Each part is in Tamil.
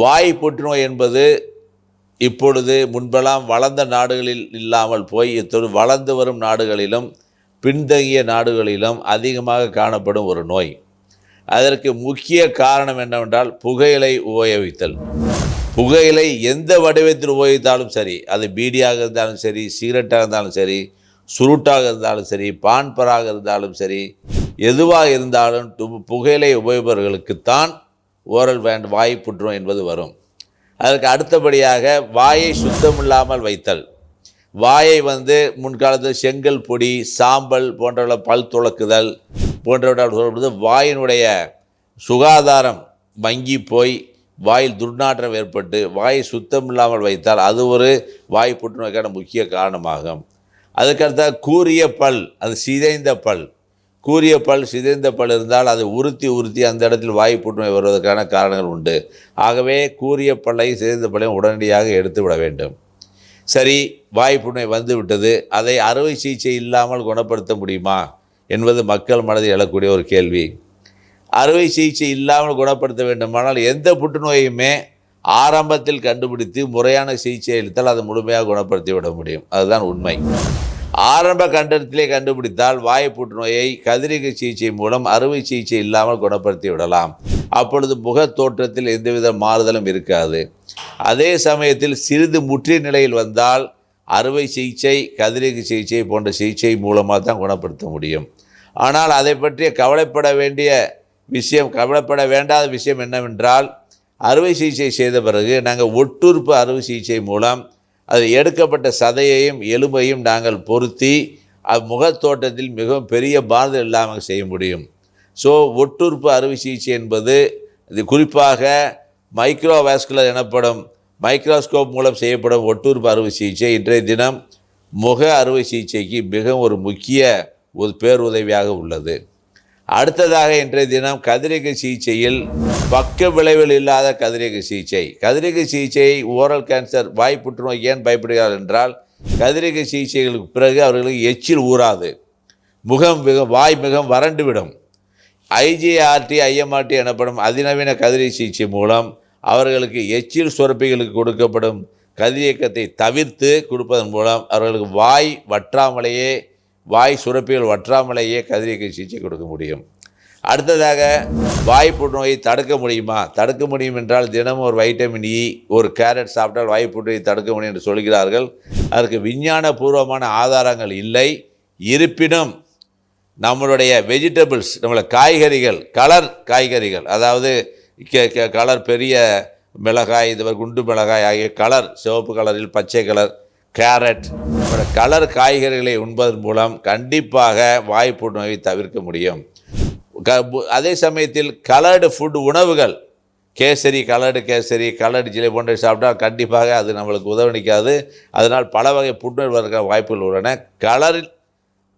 வாய் புற்றுநோய் என்பது இப்பொழுது முன்பெல்லாம் வளர்ந்த நாடுகளில் இல்லாமல் போய் இப்பொழுது வளர்ந்து வரும் நாடுகளிலும் பின்தங்கிய நாடுகளிலும் அதிகமாக காணப்படும் ஒரு நோய். அதற்கு முக்கிய காரணம் என்னவென்றால் புகையிலை உபயோகித்தல். புகையிலை எந்த வடிவத்தில் உபயோகித்தாலும் சரி அது பீடியாக இருந்தாலும் சரி சிகரெட்டாக இருந்தாலும் சரி சுருட்டாக இருந்தாலும் சரி பான்பராக இருந்தாலும் சரி எதுவாக இருந்தாலும் புகையிலை உபயோகிப்பவர்களுக்குத்தான் ஓரல் வேண்ட் வாய் புற்றுநோய் என்பது வரும். அதற்கு அடுத்தபடியாக வாயை சுத்தமில்லாமல் வைத்தல். வாயை வந்து முன்காலத்தில் செங்கல் பொடி சாம்பல் போன்றவற்றை பல் துளக்குதல் போன்றவற்றால் சொல்லப்படுது வாயினுடைய சுகாதாரம் வங்கி போய் வாயில் துர்நாற்றம் ஏற்பட்டு வாயை சுத்தம் இல்லாமல் வைத்தால் அது ஒரு வாய் புற்றுநோய்க்கான முக்கிய காரணமாகும். அதுக்கடுத்த கூரிய பல் அது சிதைந்த பல். கூறிய பல் சிதைந்த பல் இருந்தால் அதை உறுத்தி உறுத்தி அந்த இடத்தில் வாய் புற்றுநோய் வருவதற்கான காரணங்கள் உண்டு. ஆகவே கூறிய பல்லை சிதைந்த பல்லையும் உடனடியாக எடுத்து விட வேண்டும். சரி வாய் புற்றுநோய் வந்து விட்டது அதை அறுவை சிகிச்சை இல்லாமல் குணப்படுத்த முடியுமா என்பது மக்கள் மனதில் எழக்கூடிய ஒரு கேள்வி. அறுவை சிகிச்சை இல்லாமல் குணப்படுத்த வேண்டுமானால் எந்த புற்றுநோயுமே ஆரம்பத்தில் கண்டுபிடித்து முறையான சிகிச்சை அளித்தால் அதை முழுமையாக குணப்படுத்தி விட முடியும். அதுதான் உண்மை. ஆரம்ப கண்டத்திலே கண்டுபிடித்தால் வாய் புற்றுநோயை கதிரிகை சிகிச்சை மூலம் அறுவை சிகிச்சை இல்லாமல் குணப்படுத்தி விடலாம். அப்பொழுது முகத் தோற்றத்தில் எந்தவித மாறுதலும் இருக்காது. அதே சமயத்தில் சிறிது முற்றிய நிலையில் வந்தால் அறுவை சிகிச்சை கதிரிகை சிகிச்சை போன்ற சிகிச்சை மூலமாக தான் குணப்படுத்த முடியும். ஆனால் அதை பற்றிய கவலைப்பட வேண்டிய விஷயம் கவலைப்பட வேண்டாத விஷயம் என்னவென்றால் அறுவை சிகிச்சை செய்த பிறகு நாங்கள் ஒட்டுறுப்பு அறுவை சிகிச்சை மூலம் அது எடுக்கப்பட்ட சதையையும் எலும்பையும் நாங்கள் பொருத்தி அது முகத்தோட்டத்தில் மிகவும் பெரிய பாதம் இல்லாமல் செய்ய முடியும். ஸோ ஒட்டுறுப்பு அறுவை சிகிச்சை என்பது இது குறிப்பாக மைக்ரோவாஸ்குலர் எனப்படும் மைக்ரோஸ்கோப் மூலம் செய்யப்படும் ஒட்டுறுப்பு அறுவை சிகிச்சை இன்றைய தினம் முக அறுவை சிகிச்சைக்கு மிகவும் ஒரு முக்கிய ஒரு பேருதவியாக உள்ளது. அடுத்ததாக இன்றைய தினம் கதிரியக்க சிகிச்சையில் பக்க விளைவில் இல்லாத கதிரியக்க சிகிச்சை. கதிரியக்க சிகிச்சை ஓரல் கேன்சர் வாய் புற்றுநோய் ஏன் பயப்படுகிறார் என்றால் கதிரியக்க சிகிச்சைகளுக்கு பிறகு அவர்களுக்கு எச்சில் ஊறாது. முகம் மிக வாய் மிகம் வறண்டுவிடும் ஐஜிஆர்டி ஐஎம்ஆர்டி எனப்படும் அதிநவீன கதிரை சிகிச்சை மூலம் அவர்களுக்கு எச்சில் சுரப்பிகளுக்கு கொடுக்கப்படும் கதிரியக்கத்தை தவிர்த்து கொடுப்பதன் மூலம் அவர்களுக்கு வாய் வற்றாமலேயே வாய் சுரப்பிகள் வற்றாமலேயே கதிரியக்க சிகிச்சை கொடுக்க முடியும். அடுத்ததாக வாய் புற்றுநோயை தடுக்க முடியுமா? தடுக்க முடியும் என்றால் தினமும் ஒரு வைட்டமின் இ ஒரு கேரட் சாப்பிட்டால் வாய் புற்றுநோயை தடுக்க முடியும் என்று சொல்கிறார்கள். அதற்கு விஞ்ஞான பூர்வமான ஆதாரங்கள் இல்லை. இருப்பினும் நம்மளுடைய வெஜிடபிள்ஸ் நம்மளை காய்கறிகள் கலர் காய்கறிகள் அதாவது கே- கலர் பெரிய மிளகாய் இது குண்டு மிளகாய் ஆகிய கலர் சிவப்பு கலரில் பச்சை கலர் கேரட் போன்ற கலர் காய்கறிகளை உண்பதன் மூலம் கண்டிப்பாக வாய் நோயை தவிர்க்க முடியும். க அதே சமயத்தில் கலர்டு ஃபுட் உணவுகள் கேசரி கலர்டு கேசரி கலர்டு ஜிலை போன்ற சாப்பிட்டால் கண்டிப்பாக அது நம்மளுக்கு உதவணிக்காது அதனால் பல வகை புற்றுநோய் வருகிற வாய்ப்புகள் உள்ளன. கலரில்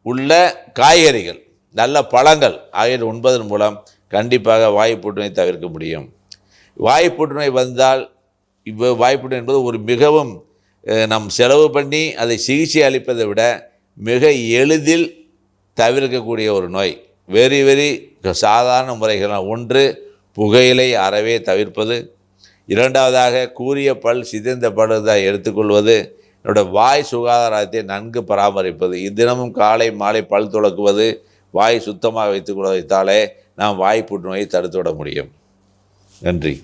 உள்ள காய்கறிகள் நல்ல பழங்கள் ஆகியவை உண்பதன் மூலம் கண்டிப்பாக வாய் புற்றுநோய் தவிர்க்க முடியும். வாய் புற்றுநோய் வந்தால் இப்போ வாய் புற்றுநோய் என்பது ஒரு மிகவும் நம் செலவு பண்ணி அதை சிகிச்சை அளிப்பதை விட மிக எளிதில் தவிர்க்கக்கூடிய ஒரு நோய். வெரி வெரி சாதாரண முறைகள் ஒன்று புகையிலை அறவே தவிர்ப்பது. இரண்டாவதாக கூறிய பல் சிதைந்த பழுதை எடுத்துக்கொள்வது. என்னோட வாய் சுகாதாரத்தை நன்கு பராமரிப்பது. இத்தினமும் காலை மாலை பல் துலக்குவது வாய் சுத்தமாக வைத்துக் கொள்ள வைத்தாலே நாம் வாய் புற்றுநோயை தடுத்துவிட முடியும். நன்றி.